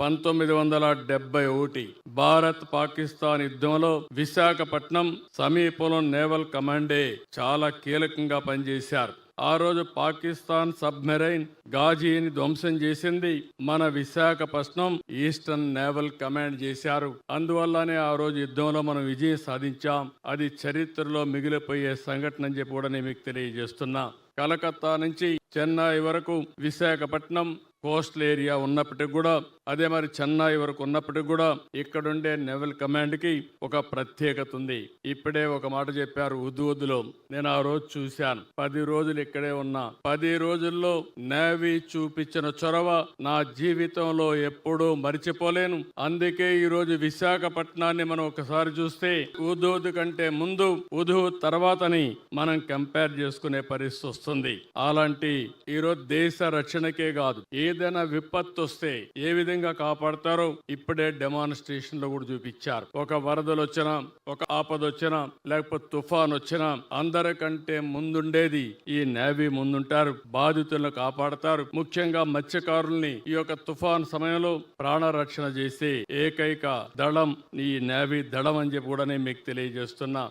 పంతొమ్మిది వందల డెబ్బై ఒకటి భారత్ పాకిస్తాన్ యుద్ధంలో విశాఖపట్నం సమీపంలో నేవల్ కమాండే చాలా కీలకంగా పనిచేశారు. ఆ రోజు పాకిస్తాన్ సబ్మెరైన్ గాజీని ధ్వంసం చేసింది మన విశాఖపట్నం ఈస్టర్న్ నేవల్ కమాండ్ చేశారు. అందువల్లనే ఆ రోజు యుద్ధంలో మనం విజయం సాధించాం. అది చరిత్రలో మిగిలిపోయే సంఘటన అని చెప్పి కూడా నేను మీకు తెలియజేస్తున్నా. కలకత్తా నుంచి చెన్నై వరకు విశాఖపట్నం కోస్టల్ ఏరియా ఉన్నప్పటికి కూడా అదే మరి చెన్నై వరకు ఉన్నప్పటికి కూడా ఇక్కడుండే నెవల్ కమాండ్కి ఒక ప్రత్యేకత ఉంది. ఇప్పుడే ఒక మాట చెప్పారు ఉద్దులో నేను ఆ రోజు చూశాను. పది రోజులు ఇక్కడే ఉన్నా. పది రోజుల్లో నేవీ చూపించిన చొరవ నా జీవితంలో ఎప్పుడూ మరిచిపోలేను. అందుకే ఈ రోజు విశాఖపట్నాన్ని మనం ఒకసారి చూస్తే ఉదూద్ కంటే ముందు ఉదు తర్వాతని మనం కంపేర్ చేసుకునే పరిస్థితి వస్తుంది. అలాంటి ఈరోజు దేశ రక్షణకే కాదు ఏదైనా విపత్తు వస్తే ఏ విధంగా కాపాడతారో ఇప్పుడే డెమాన్స్ట్రేషన్లో కూడా చూపించారు. ఒక వరదలు వచ్చినా ఒక ఆపద వచ్చినా లేకపోతే తుఫాన్ వచ్చినా అందరికంటే ముందుండేది ఈ నేవీ ముందుంటారు బాధితులను కాపాడతారు. ముఖ్యంగా మత్స్యకారుల్ని ఈ యొక్క తుఫాన్ సమయంలో ప్రాణరక్షణ చేసే ఏకైక దళం ఈ నేవీ దళం అని చెప్పి కూడా నేను మీకు తెలియజేస్తున్నా.